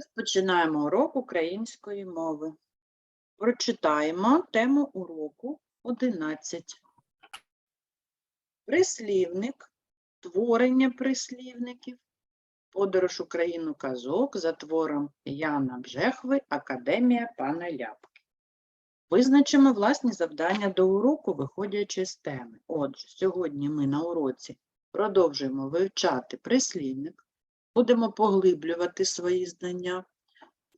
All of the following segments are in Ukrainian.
Розпочинаємо урок української мови. Прочитаємо тему уроку 11. Прислівник, творення прислівників, подорож Україну казок за твором Яна Бжехви, Академія пана Ляпки. Визначимо власні завдання до уроку, виходячи з теми. Отже, сьогодні ми на уроці продовжуємо вивчати прислівник, будемо поглиблювати свої знання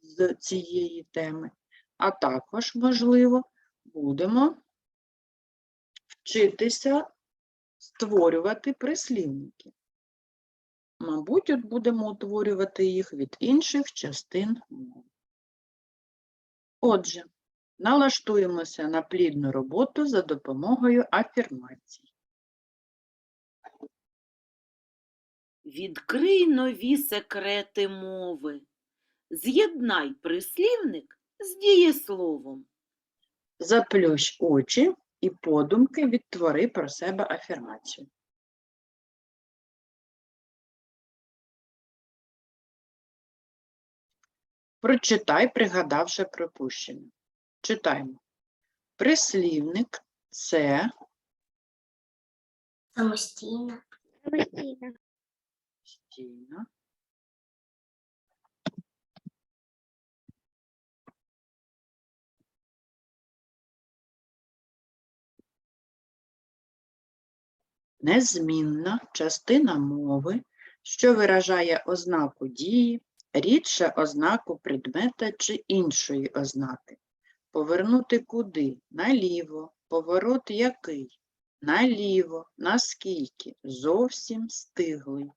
з цієї теми, а також, можливо, будемо вчитися створювати прислівники. Мабуть, от будемо утворювати їх від інших частин мови. Отже, налаштуємося на плідну роботу за допомогою афірмацій. Відкрий нові секрети мови. З'єднай прислівник з дієсловом. Заплющ очі і подумки відтвори про себе афірмацію. Прочитай, пригадавши припущення. Читаємо. Прислівник це Самостійно. Самостійно. Стійно, незмінна частина мови, що виражає ознаку дії, рідше ознаку предмета чи іншої ознаки. Повернути куди? Наліво. Поворот який? Наліво. Наскільки? Зовсім стиглий.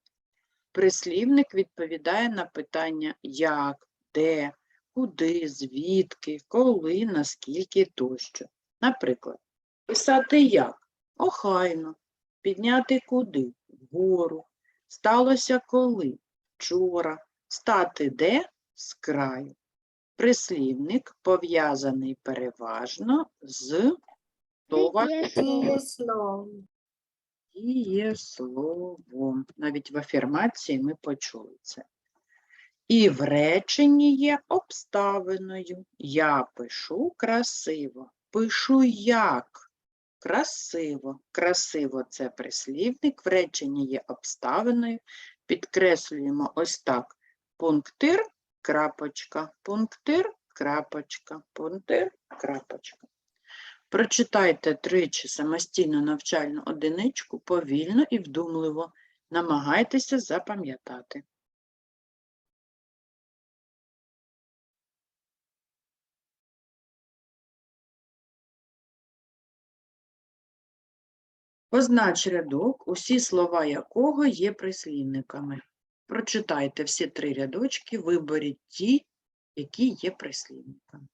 Прислівник відповідає на питання як, де, куди, звідки, коли, наскільки тощо. Наприклад, писати як? Охайно. Підняти куди? Вгору. Сталося коли? Вчора. Стати де? З краю. Прислівник пов'язаний переважно з Дієсловом. Дієсловом. Навіть в афірмації ми почули це. І в реченні є обставиною. Я пишу красиво. Пишу як? Красиво. Красиво це прислівник. В реченні є обставиною. Підкреслюємо ось так. Пунктир, крапочка, пунктир, крапочка, пунктир, крапочка. Прочитайте тричі самостійну навчальну одиничку повільно і вдумливо. Намагайтеся запам'ятати. Познач рядок, усі слова якого є прислівниками. Прочитайте всі три рядочки, виберіть ті, які є прислівниками.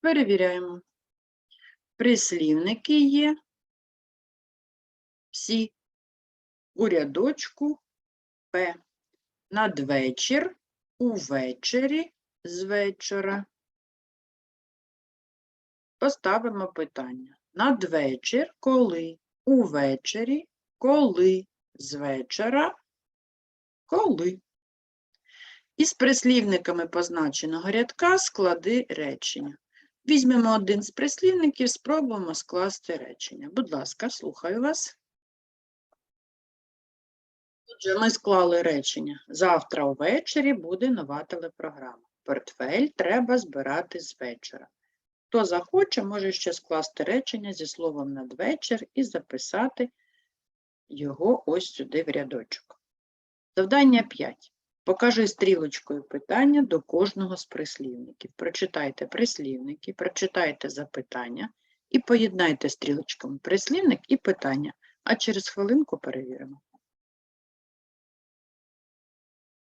Перевіряємо. Прислівники є всі у рядочку П. Надвечір, увечері, з вечора. Поставимо питання. Надвечір, коли, увечері, коли, з вечора, коли. Із прислівниками позначеного рядка склади речення. Візьмемо один з прислівників, спробуємо скласти речення. Будь ласка, слухаю вас. Отже, ми склали речення. Завтра увечері буде нова телепрограма. Портфель треба збирати з вечора. Хто захоче, може ще скласти речення зі словом надвечір і записати його ось сюди в рядочок. Завдання 5. Покажи стрілочкою питання до кожного з прислівників. Прочитайте прислівники, прочитайте запитання і поєднайте стрілочками прислівник і питання, а через хвилинку перевіримо.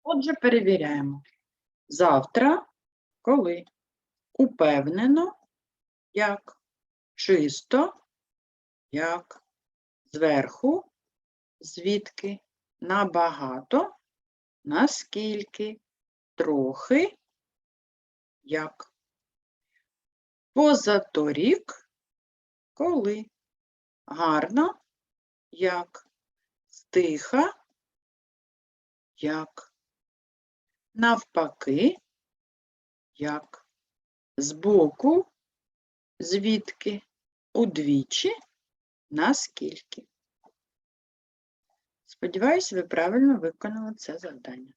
Отже, перевіряємо. Завтра, коли? Упевнено, як? Чисто, як? Зверху, звідки? Набагато, наскільки? Трохи, як? Позаторік, коли? Гарно, як? Стиха, як. Навпаки, як. Збоку, звідки, удвічі, наскільки. Сподіваюсь, ви правильно виконали це завдання.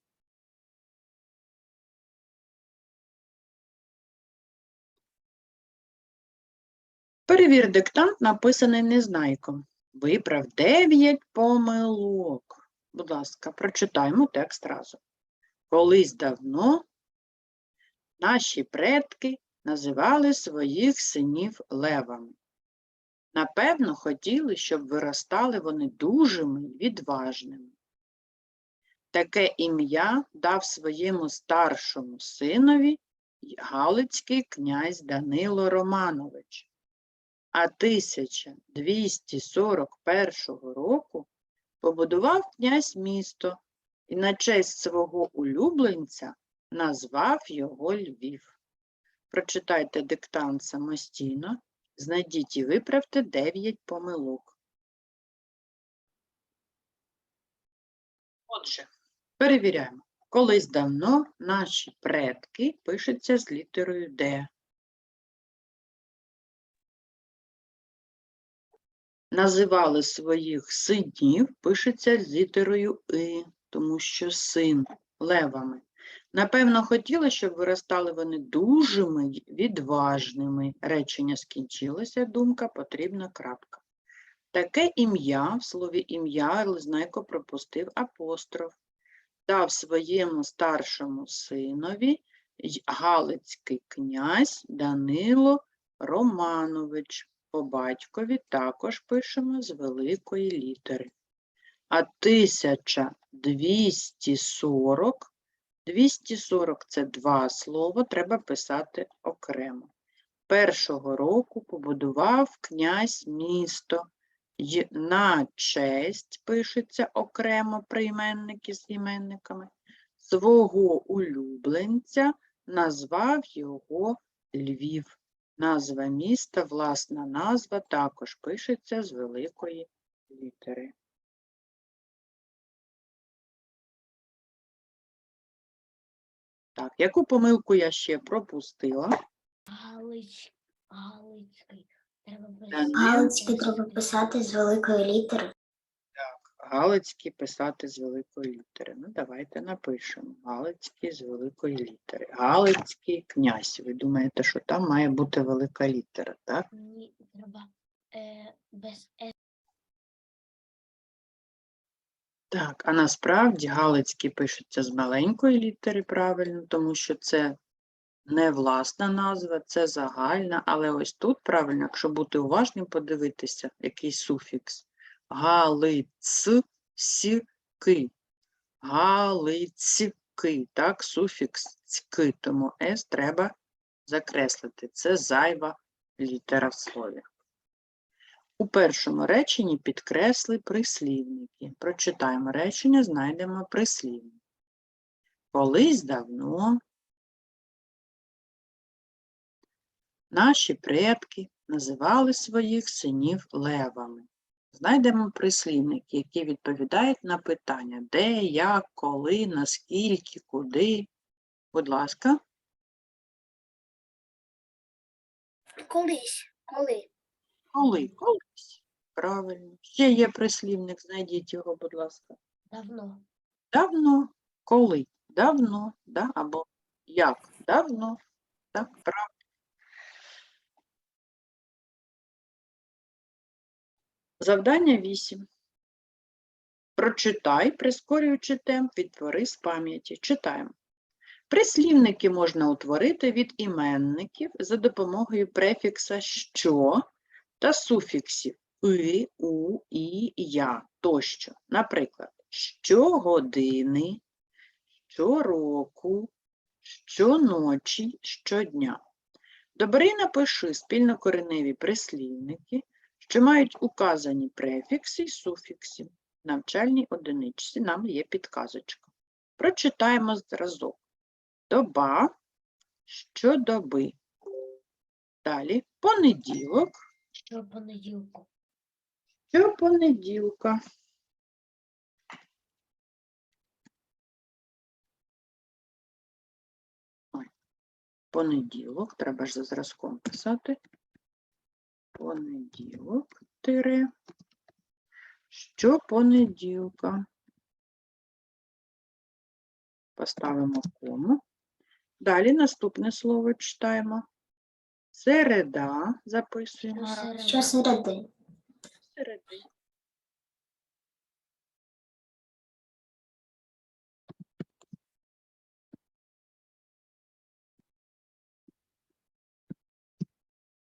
Перевір диктант, написаний незнайком. Виправ 9 помилок. Будь ласка, прочитаймо текст разом. Колись давно наші предки називали своїх синів левами. Напевно, хотіли, щоб виростали вони дужими й відважними. Таке ім'я дав своєму старшому синові Галицький князь Данило Романович. А 1241 року побудував князь місто і на честь свого улюбленця назвав його Львів. Прочитайте диктант самостійно, знайдіть і виправте 9 помилок. Отже, перевіряємо. Колись давно наші предки пишуться з літерою Д. Називали своїх синів, пишеться з літерою И, тому що син левами. Напевно, хотіли, щоб виростали вони дужими відважними. Речення скінчилося, думка, потрібна крапка. Таке ім'я, в слові ім'я Лизнайко пропустив апостроф, дав своєму старшому синові Галицький князь Данило Романович. По батькові також пишемо з великої літери. А 1240 240 це два слова, треба писати окремо. Першого року побудував князь місто. й на честь пишеться окремо прийменники з іменниками. Свого улюбленця назвав його Львів. Назва міста, власна назва також пишеться з великої літери. Так, яку помилку я ще пропустила? Галич, Галицький. Треба Данило. Галицький треба писати з великої літери. Так, Галицький писати з великої літери. Ну, давайте напишемо. Галицький з великої літери. Галицький князь. Ви думаєте, що там має бути велика літера, так? Мені треба е, без е. Так, а насправді Галицький пишеться з маленької літери правильно, тому що це не власна назва, це загальна, але ось тут правильно, якщо бути уважним, подивитися, який суфікс. Галицьки. Галицьки, так, суфікс цьки, тому с треба закреслити. Це зайва літера в слові. У першому реченні підкресли прислівники. Прочитаємо речення, знайдемо прислівник. Колись давно наші предки називали своїх синів левами. Знайдемо прислівники, які відповідають на питання де, як, коли, наскільки, куди. Будь ласка, Колись. Коли? Коли? Колись. Правильно. Ще є прислівник, знайдіть його, будь ласка. Давно. Давно, коли, давно, да? або як, давно, так, правильно. Завдання 8. Прочитай, прискорюючи темп, відтвори з пам'яті. Читаємо. Прислівники можна утворити від іменників за допомогою префікса що та суфіксів и, у, і, я тощо. Наприклад, щогодини, щороку, щоночі, щодня. Добери напиши спільнокореневі прислівники, що мають указані префікси і суфікси. В навчальній одиничці нам є підказочка. Прочитаємо зразок. Доба, щодоби. Далі понеділок, Щопонеділку. Щопонеділка. Ой, понеділок, треба ж за зразком писати. Понеділок тире. Щопонеділка. Поставимо кому. Далі наступне слово читаємо. Середа. Записуємо. Що середи? Середи.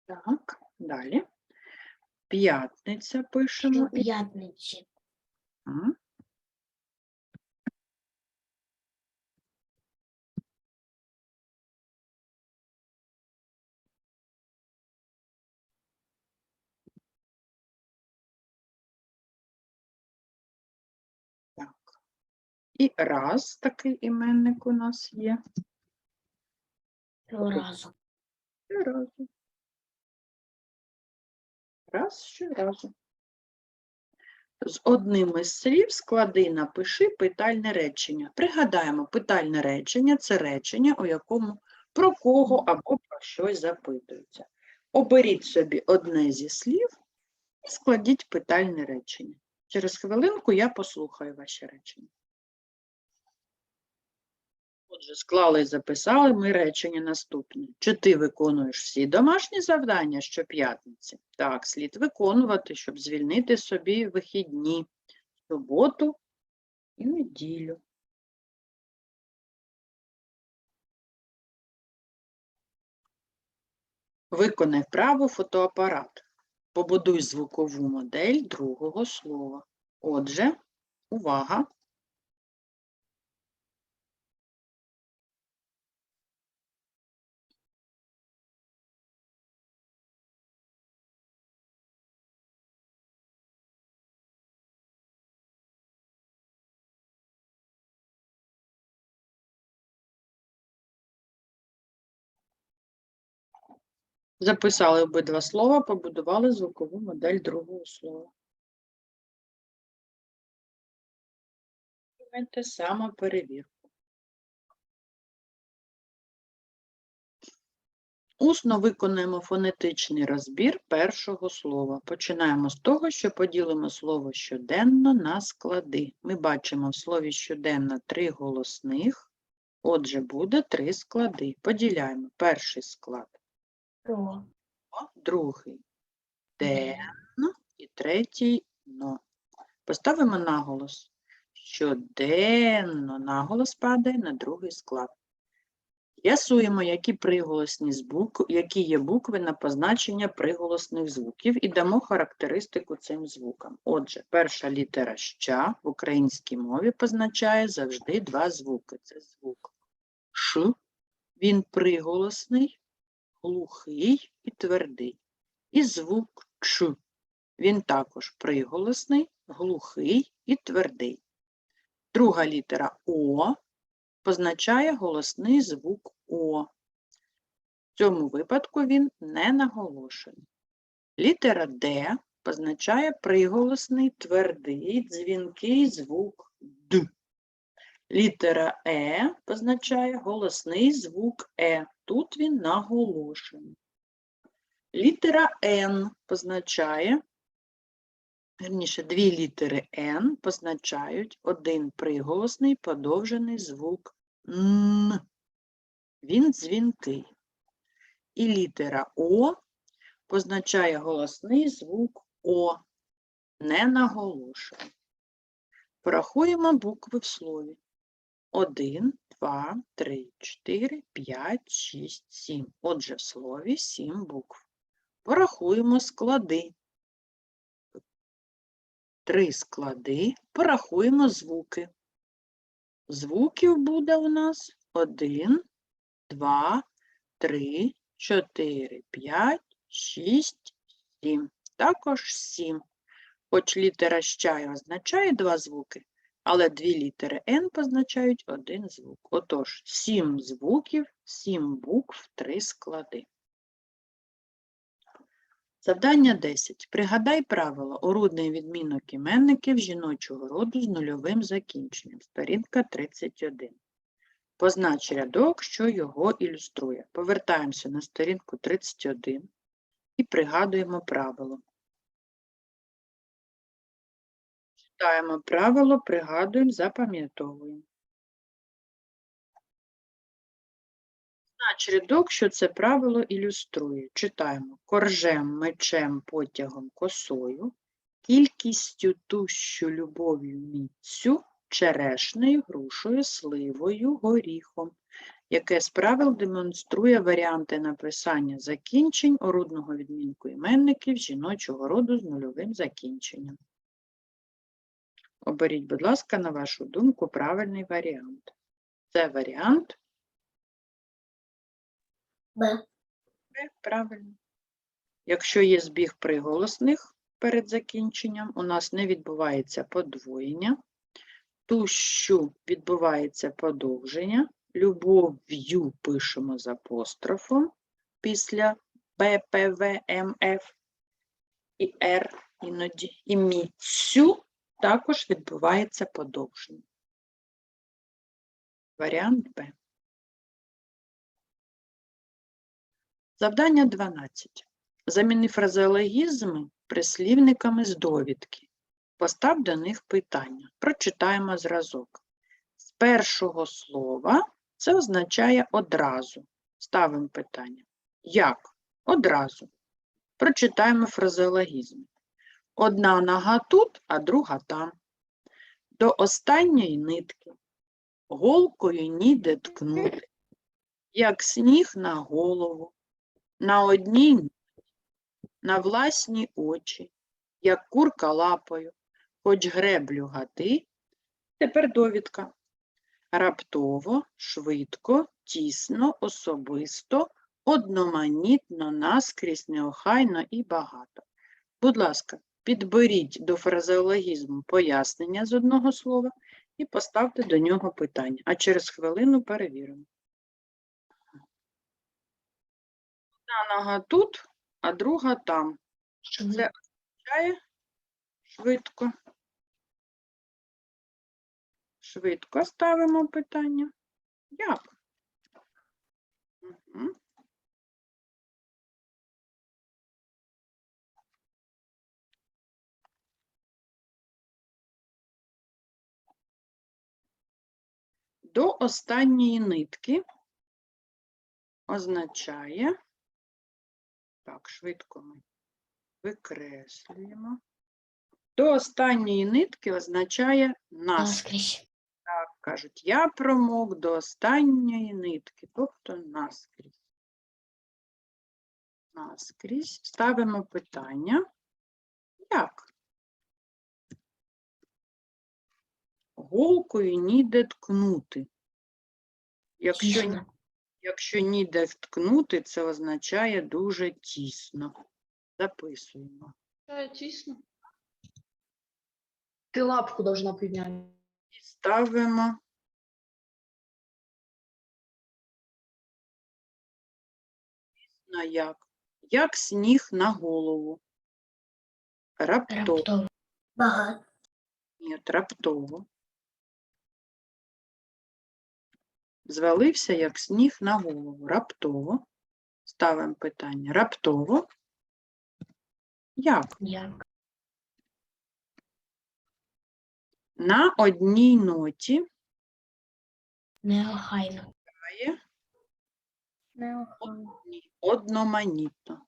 Так, далі. П'ятниця пишемо. П'ятниці. І раз такий іменник у нас є. Разом. Щоразу. Раз щоразу. З одним із слів склади напиши питальне речення. Пригадаємо, питальне речення це речення, у якому про кого або про щось запитується. Оберіть собі одне зі слів і складіть питальне речення. Через хвилинку я послухаю ваші речення. Отже, склали і записали ми речення наступне. Чи ти виконуєш всі домашні завдання щоп'ятниці? Так, слід виконувати, щоб звільнити собі вихідні, суботу і неділю. Виконай вправу фотоапарат. Побудуй звукову модель другого слова. Отже, увага! Записали обидва слова, побудували звукову модель другого слова. Давайте самоперевірку. Усно виконуємо фонетичний розбір першого слова. Починаємо з того, що поділимо слово щоденно на склади. Ми бачимо в слові щоденно три голосних, отже, буде три склади. Поділяємо перший склад Про. другий денно і третій но. Поставимо наголос. Щоденно наголос падає на другий склад. Ясуємо, які приголосні звук, які є букви на позначення приголосних звуків і дамо характеристику цим звукам. Отже, перша літера ща в українській мові позначає завжди два звуки. Це звук ш, він приголосний, глухий і твердий. І звук Ч. Він також приголосний, глухий і твердий. Друга літера О позначає голосний звук О. В цьому випадку він не наголошений. Літера Д позначає приголосний, твердий, дзвінкий звук Д. Літера Е позначає голосний звук Е. Тут він наголошений. Літера Н позначає, верніше, дві літери Н позначають один приголосний подовжений звук Н. Він дзвінкий. І літера О позначає голосний звук О, не наголошений. Порахуємо букви в слові. 1, 2, 3, 4, 5, 6, 7. Отже, в слові 7 букв. Порахуємо склади. Три склади. Порахуємо звуки. Звуків буде у нас 1, 2, 3, 4, 5, 6, 7. Також 7. Хоч літера ща означає два звуки, але дві літери Н позначають один звук. Отож, 7 звуків, 7 букв, 3 склади. Завдання 10. Пригадай правило. Орудний відмінок іменників жіночого роду з нульовим закінченням. Сторінка 31. Познач рядок, що його ілюструє. Повертаємося на сторінку 31 і пригадуємо правило. Читаємо правило, пригадуємо, запам'ятовуємо. Знач рядок, що це правило ілюструє. Читаємо коржем, мечем, потягом, косою, кількістю тущу любов'ю міцю, черешнею, грушею, сливою, горіхом. Яке з правил демонструє варіанти написання закінчень орудного відмінку іменників жіночого роду з нульовим закінченням. Оберіть, будь ласка, на вашу думку, правильний варіант. Це варіант Б. Е, Правильно. Якщо є збіг приголосних перед закінченням, у нас не відбувається подвоєння, тущу відбувається подовження, любов'ю пишемо з апострофом після Б, П, В, М, Ф і Р іноді. І міцю також відбувається подовження. Варіант Б. Завдання 12. Заміни фразеологізми прислівниками з довідки. Постав до них питання. Прочитаємо зразок. З першого слова це означає одразу. Ставимо питання. Як? Одразу. Прочитаємо фразеологізм. Одна нога тут, а друга там. До останньої нитки. Голкою ніде ткнути. Як сніг на голову на одній ноті, на власні очі, як курка лапою, хоч греблю гати. Тепер довідка. Раптово, швидко, тісно, особисто, одноманітно, наскрізь, неохайно і багато. Будь ласка, підберіть до фразеологізму пояснення з одного слова і поставте до нього питання, а через хвилину перевіримо. Одна нога тут, а друга там. Що Це означає швидко. Швидко ставимо питання. Як? Мгм. До останньої нитки означає так, швидко ми викреслюємо. До останньої нитки означає нас. Наскрізь. Так, кажуть, я промок до останньої нитки, тобто наскрізь. Наскрізь. Ставимо питання. Як? Голкою ніде ткнути. Якщо. Якщо ніде вткнути, це означає дуже тісно. Записуємо. Да, тисно. Ты лапку должна поднять. І ставимо. Тісно як? Як сніг на голову. Раптово. Раптово. Ні, раптово. Звалився, як сніг на голову. Раптово. Ставимо питання. Раптово. Як? Як? На одній ноті Неохайно. грає одні- одноманітно.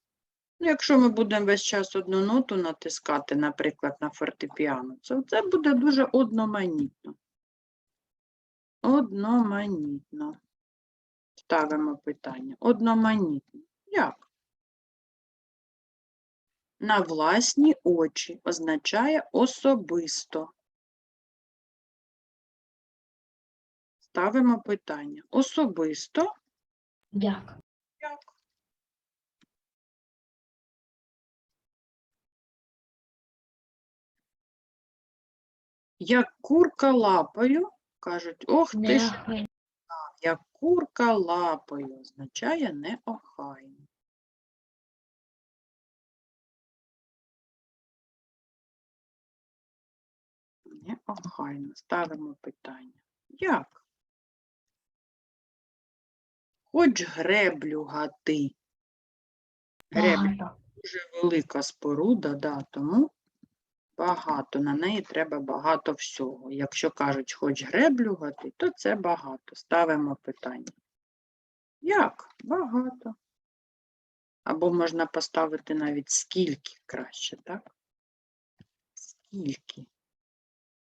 Ну, якщо ми будемо весь час одну ноту натискати, наприклад, на фортепіано, то це буде дуже одноманітно. Одноманітно. Ставимо питання. Одноманітно. Як? На власні очі означає особисто. Ставимо питання. Особисто Як? як? Як курка лапою, кажуть, ох ти ж, як курка лапою, означає неохайно. Неохайно. Ставимо питання. Як? Хоч греблю гати. Багато. дуже велика споруда, да, тому багато. На неї треба багато всього. Якщо кажуть, хоч греблю гати, то це багато. Ставимо питання. Як? Багато. Або можна поставити навіть скільки краще, так? Скільки?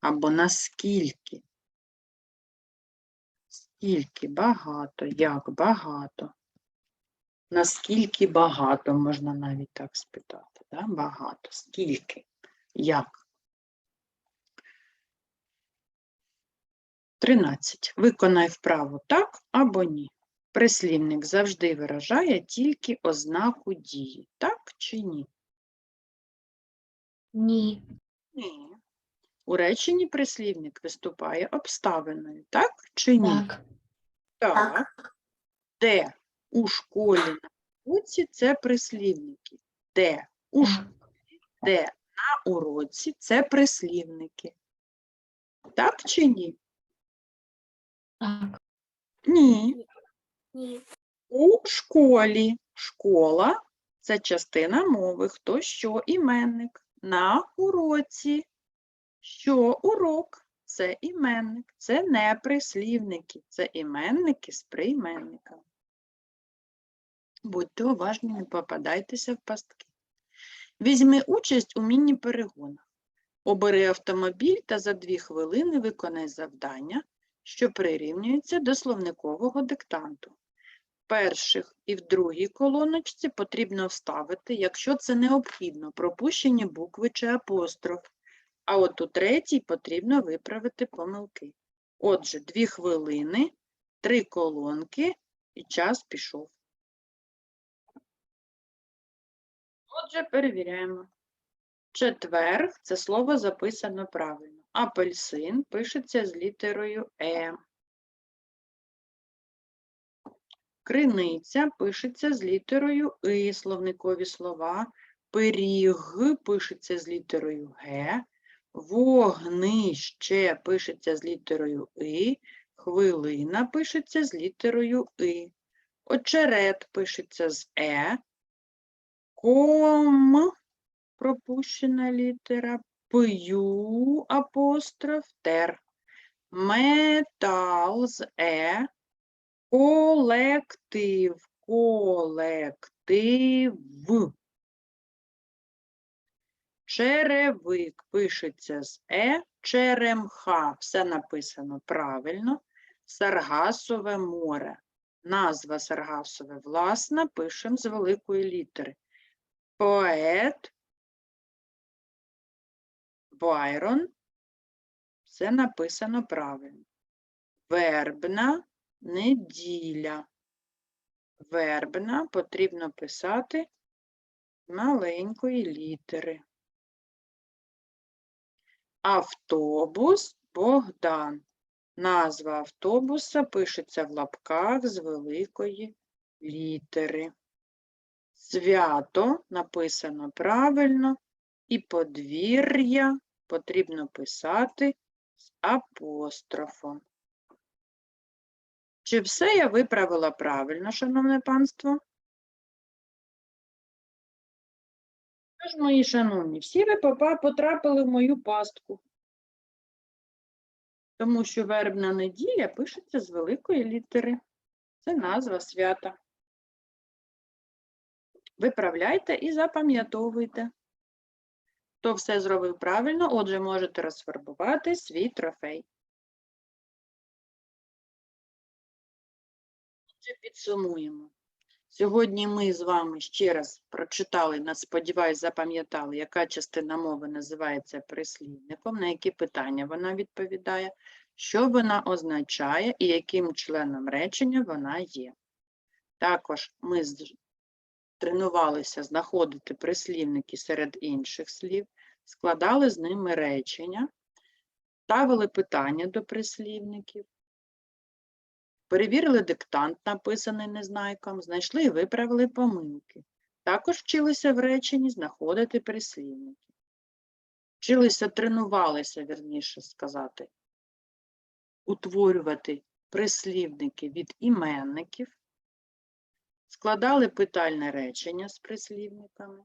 Або наскільки? Скільки? Багато. Як? Багато. Наскільки багато, можна навіть так спитати. Да? Багато. Скільки? Як? 13. Виконай вправу так або ні. Прислівник завжди виражає тільки ознаку дії. Так чи ні? Ні. Ні. У реченні прислівник виступає обставиною. Так чи ні? Так. Так. Де у школі на уроці це прислівники. Де у школі, де на уроці це прислівники. Так чи ні? Так. Ні. Ні. У школі. Школа це частина мови. Хто що іменник. На уроці. Що урок? Це іменник. Це не прислівники. Це іменники з прийменниками. Будьте уважні, не попадайтеся в пастки. Візьми участь у міні-перегонах. Обери автомобіль та за дві хвилини виконай завдання, що прирівнюється до словникового диктанту. В перших і в другій колоночці потрібно вставити, якщо це необхідно, пропущені букви чи апостроф. А от у третій потрібно виправити помилки. Отже, дві хвилини, три колонки і час пішов. Отже, перевіряємо. Четверг це слово записано правильно. Апельсин пишеться з літерою Е. Криниця пишеться з літерою И, словникові слова. Пиріг пишеться з літерою Г. Вогнище пишеться з літерою И. Хвилина пишеться з літерою И. Очерет пишеться з Е. Ком пропущена літера. П'ю апостроф тер. Метал з Е. Колектив, колектив. Черевик пишеться з Е, черемха. Все написано правильно. Саргасове море. Назва Саргасове власна, пишемо з великої літери. Поет, Байрон. Все написано правильно. Вербна, неділя. Вербна потрібно писати маленької літери. Автобус Богдан. Назва автобуса пишеться в лапках з великої літери. Свято написано правильно, і подвір'я потрібно писати з апострофом. Чи все я виправила правильно, шановне панство? Тож, мої шановні, всі ви потрапили в мою пастку. Тому що вербна неділя пишеться з великої літери. Це назва свята. Виправляйте і запам'ятовуйте. Хто все зробив правильно, отже, можете розфарбувати свій трофей. Отже, підсумуємо. Сьогодні ми з вами ще раз прочитали, сподіваюсь, запам'ятали, яка частина мови називається прислівником, на які питання вона відповідає, що вона означає і яким членом речення вона є. Також ми тренувалися знаходити прислівники серед інших слів, складали з ними речення, ставили питання до прислівників, перевірили диктант, написаний незнайком, знайшли і виправили помилки. Також вчилися в реченні знаходити прислівники. Вчилися, тренувалися, вірніше сказати, утворювати прислівники від іменників, складали питальне речення з прислівниками,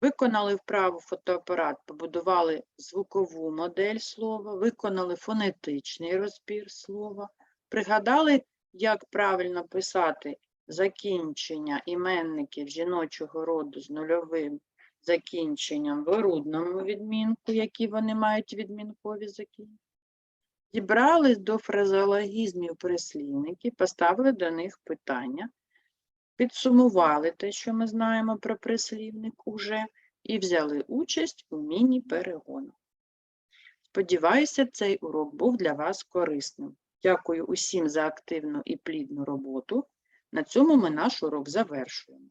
виконали вправу фотоапарат, побудували звукову модель слова, виконали фонетичний розбір слова, пригадали, як правильно писати закінчення іменників жіночого роду з нульовим закінченням в орудному відмінку, які вони мають відмінкові закінчення. Дібрали до фразеологізмів прислівники, поставили до них питання, підсумували те, що ми знаємо про прислівник уже, і взяли участь у міні-перегону. Сподіваюся, цей урок був для вас корисним. Дякую усім за активну і плідну роботу. На цьому ми наш урок завершуємо.